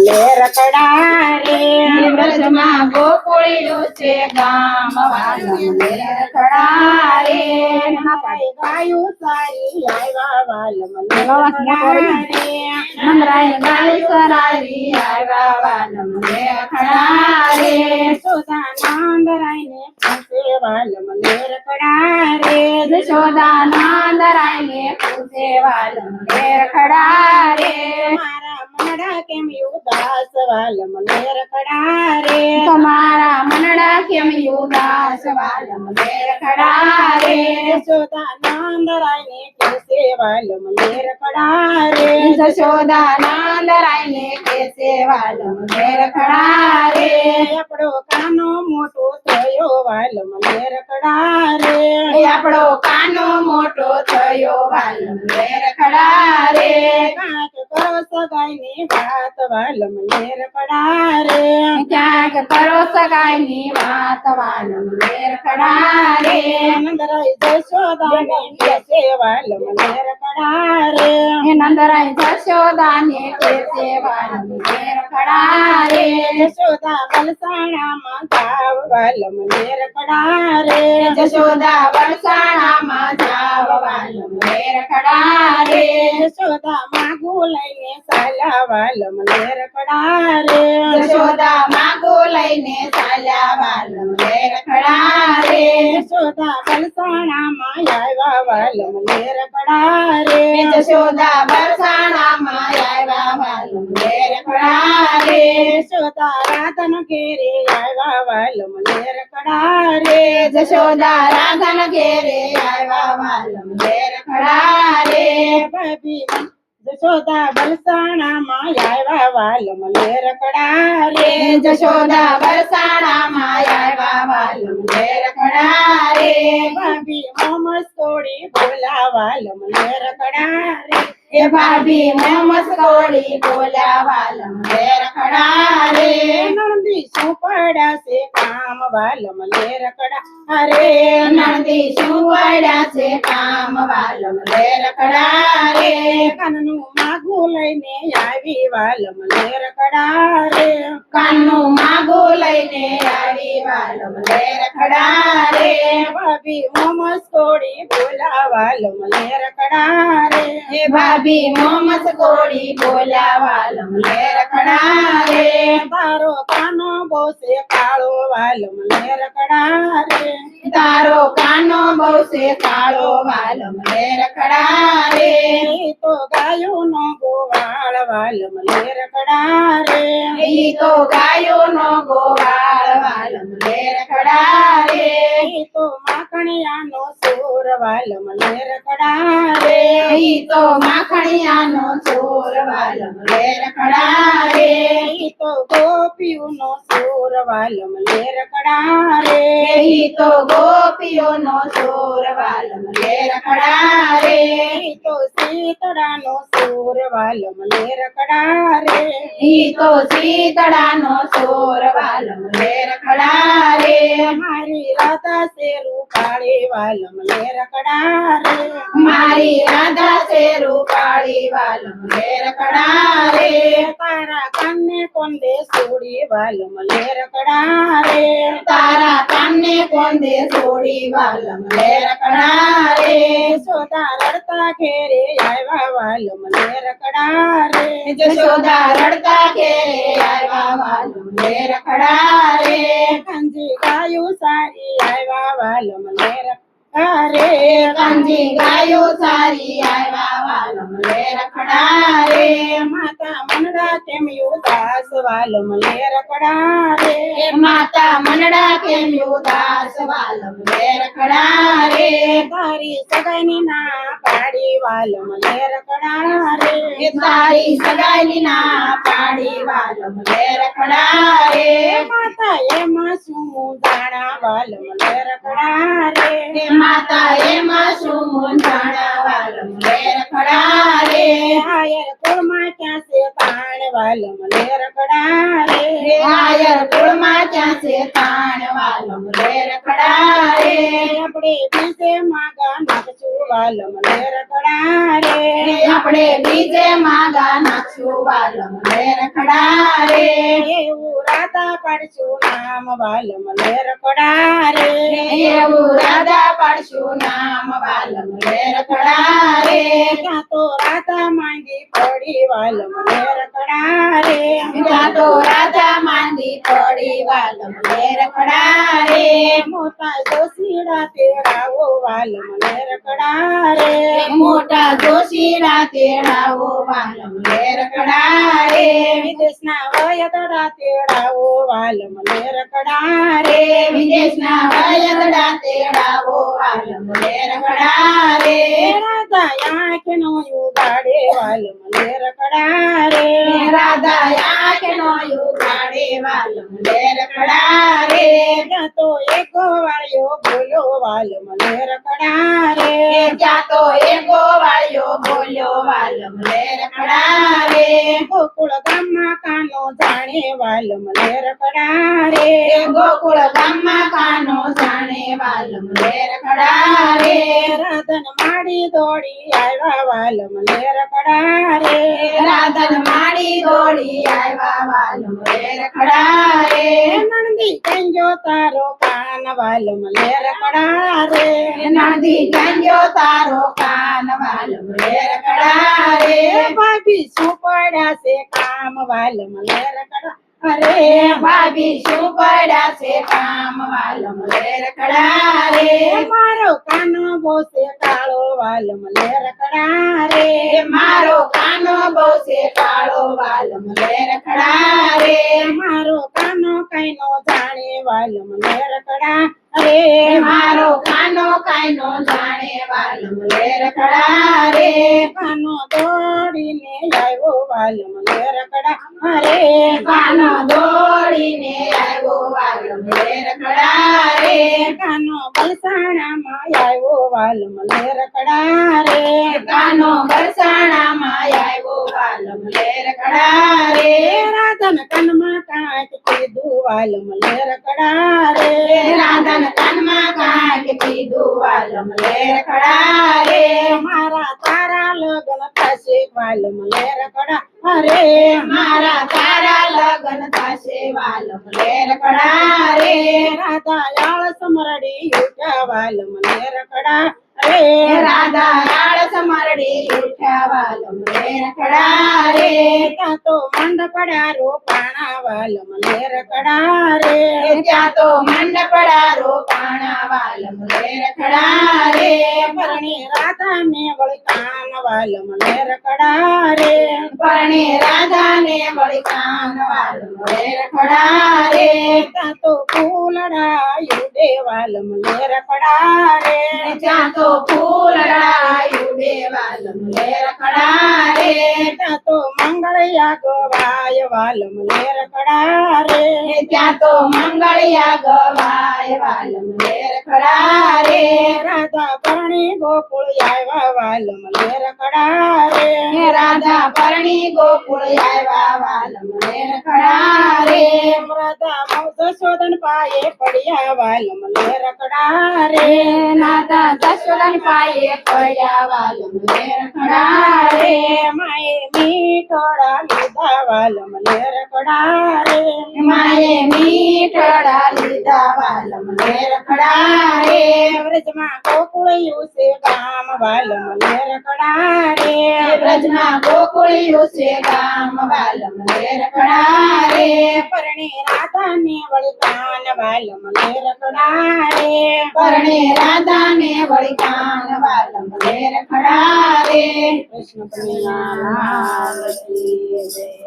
મલે રખડા રે વ્રજમાં ગોકુળિયું છે ગામ ભલે રખડા રે ગાયું સારી આવ્યા વાલ મલે રખડા રે ગાય સરાવી આવ્યા વાલમ લે રખડા રે યશોદાનંદરાય ને પૂછે વાલ મલે રખડા રે જશોદાનંદરાય ને પૂછે વાલમ લે રખડા રે મારા મનડા કેમ ઉદાસ વાલ મલે રખડા રે તમારા મનડા કેમ ઉદાસ વાલમ લે રખડા રે યશોદાનંદરાય ને પૂછે વાલ મલે રખડા રે જશોદાનંદરાય ને કેસે વાલમ લે રખડા રે આપણો કાનો મોટો થયો વાલ મલે રખડા રે એ આપણો કાનો મોટો થયો વાલમ લે રખડા રે કાંક કરો સગાઈની વાત વાલ મલે રખડા રે ક્યાંક કરો સગાઈની વાત વાલમ લે રખડા નંદરાય જશોદાને કેસે વાલ મલે રખડા રે હે નંદરાય જશોદાને કેસે વાલમ લે રખડા રે યશોદા બલસાણામાં જાવ વાલ મલે રખડા રે જશોદા વરસાણામાં જાવ વાલ લે રખડા રે યશોદા લઈને સાલા વાલ મલે રખડા રે જશોદા માગો લઈને ચાલ્યા વાલમ લે રખડા રે યશોદા બલસાણામાં આવ્યા વાલ મલે રખડા રે જશોદા વરસાણામાં આવ્યા વાલમ લે રખડા રે યશોદા રાધન ઘેરે આવ્યા વાલ મલે રખડા રે જશોદા રાધન ઘેરે આવ્યા વાલમ લે રખડા રે ભાભી જશોદા બલસાણામાં આવ્યા વાલમ રખડા રે. જશોદા વરસાણામાં આવ્યા વાલમ લે રે. ભાભી મોમસ તોડી બોલા વાલ મલે રખડા રે. એ ભાભી મોમસ કોળી બોલ્યા વાલમ લે રખડા રે. નંદી શું પડાશે? કામ વાલ મલે રખડા રે. નંદી શું પડ્યા છે કામ વાલમ લે રખડા રે. કાનનું માગું લઈને આવી વાલ મલે રખડા રે. કાનનું માગો લઈને આવી વાલમ લે રખડા રે. ભાભી મોમસ કોડી બોલાવા લમલે મલે રખડા રે એ ભાભી મોમસ કોળી બોલ્યા વાલમ લે રખડા રે તારો કાનો બોસે કાળો વાલમલે રખડા રે તારો કાનો બોસે કાળો વાલમલે રખડા રે તો ગાયો નો ગોવાળ વાલમલે રખડા રે ઈ તો ગાયો નો ગોવાળ વાલમલે રખડા રે તો માખણિયાનો સોર વાલ મલે રખડા રે ઈ તો સોર વાલમ લે રખડા રે ઈ તો ગોપીઓનો સોર વાલમ મલે રખડા ઈ તો ગોપીઓનો સોર વાલમ લે રખડા ઈ તો સીતળાનો સોર વાલમ મલે રખડા ઈ તો સીતળાનો સોર વાલમ લે રખડા મારી રાધા સે રૂપાળે વાલમ મલે રખડા મારી રાધા સે રૂપાળી કાને કોંદે સોડી વાલ મલે રખડા રે તારા કાને કોંદે છોડી વાલમ લે રખડા રે સોદા રડતા ઘેરે આવ્યા વાલ મલે રખડા રે જશોદા રડતા ઘેરે આવ્યા વાલમ લે રખડા રે કાંજી ગાયું સારી આવ્યા વાલ મલે રખડા રે કાંજી ગાયો સારી આવ્યા વાલમ લે રખડા રે માતા મનડા કેમ ઉદાસ વાલમ લે રખડા રે માતા મનડા કેમ ઉદાસ વાલમ લે રખડા રે તારી સગાઈની ના પાડી વાલમ લે રખડા રે એ તારી સગાઈની ના પાડી વાલમ લે રખડા રે માતા એમાં શું દાણા વાલમ લે રખડા રે માતા એમાં શું મૂંઝાણા વાલમ લે રખડા રે કુળમાં ક્યાં છે તાણ વાલ મલે રખડા રે કુળમાં ક્યાં છે તાણ વાલમ લે રખડા આપણે બીજે માગા નાખશું વાલમ લેર રખડા રે આપણે બીજે માગા નાખશું વાલમ લેર રખડા રે એવું રાધા પાડશું નામ વાલમ લે રખડા રે એવું રાધા પાડશું નામ વાલમ લે રખડા રે ત્યાં તો રાધા માંગી પડી વાલમ લે રખડા રે ત્યાં તો રાધા માંદી પડી વાલમ લે રખડા રે મોટા જોશીડા તેડાવો વાલમ લે રખડા રે મોટા જોશીના તેડાવો વાલમ લે રખડા રે વિદેશના વયતડા તેડાવો વાલમ લે રખડા રે. વિદેશના વયદડા તેડાવો વાલમ લે રખડા રે. રાધા આંખનો યુગાડે વાલમ લે રખડા રે. રાધા આંખનો યુગાડે વાલમ લે રખડા રે. ત્યાં તો એક વાળ્યો બોલો વાલમ લે રખડા રે. ત્યાં તો એકો વાળ્યો બોલ્યો વાલમ લે રખડા રે. ગોકુળ ગામમાં કાનો જાણે વાલમ લે રખડા રે. ગોકુળ ગામમાં કાનો જાણે વાલમ લે રખડા રે. રાધન માડી દોડી આવ્યા વાલમ લે રખડા રે. રાધન માડી દોડી આવ્યા વાલમ લે રખડા રે નંદી કંજો તારો કાન વાલમ લે રખડા રે નદી ગંજો તારો કાન વાલમ લે રખડા રે ભાભી શું પડ્યા છે કામ વાલમ લે રખડા અરે ભાભી શું પડ્યા છે કામ વાલમ લે રખડા રે મારો કાનો બોસે કાળો વાલમ લે રખડા રે. મારો કાનો બહુ છે કાળો વાલમ લે રખડા રે. મારો કાનો કઈ નો જાણે વાલમ લે રખડા રે. મારો કાનો કાયનો જાણે વાલમ લે રખડા રે. કાનો દોડીને લે રખડા રે કાનો દોડીને આવ્યો વાલમ લે રખડા રે કાનો બલસાણામાં આવ્યો વાલમ લે રખડા રે કાનો બરસાણામાં આવ્યો વાલમ લે રખડા રે રાધન કનમાં કાંઈક કીધું વાલમ લે રખડા રે. રાધન કાનમાં કાંઈક કીધું વાલમ લે રખડા રે. મારા તારા લગ્ન થશે વાલમ લે રખડા અરે મારા તારા લગન થશે વાલમ લે રખડા રે. રાધા યાળ સમરડી ઉઠ્યા વાલમ લે રખડા રે રાધા આળસ મરડી ઉઠ્યા વાલમ લે રખડા રે ત્યાં તો મંડ પડ્યા રોપાણા વાલમ લે રખડા રે ત્યાં તો મંડપડા રોપાણા વાલમ લે રખડા રે પરણી રાધા ને વળી કાન વાલમ લે રખડા રે પરણે રાધા ને વળી વાલમ લે રખડા રે ત્યાં તો ફૂલડા યુડે વાલમ લે રખડા રે ત્યાં તો ફૂલડાયું બે વાલમ લે રખડા રે ત્યાં તો મંગળયા ગવાય વાલમ લે રખડા રે ત્યાં તો મંગળિયા ગવાય વાલમ લે પરણી ગોકુળ આવ્યા વાલમ લે રખડા રે રાધા પરણી ગોકુળ આવ્યા વાલમ લે રખડા રે રાધા મૌસોદન પાયે પડ્યા વાલમ લે રખડા રે નાથા દશરથ પાયે પડ્યા વાલમ લે રખડા રે માએ મીઠોડા લીધા વાલમ લે રખડા રે માએ મીઠડા લીધા વાલમ લે રખડા રે વ્રજમાં ગોકુળ યુસે ગામ વાલમ લે રખડા રે બ્રજમાં ગોકુળિયું છે ગામ વાલમ લે રખડા રે પરણી રાધા ને વળી કાન વાલમ લે રખડા રે પરણે રાધા ને વળી વાલમ લે કૃષ્ણ જય.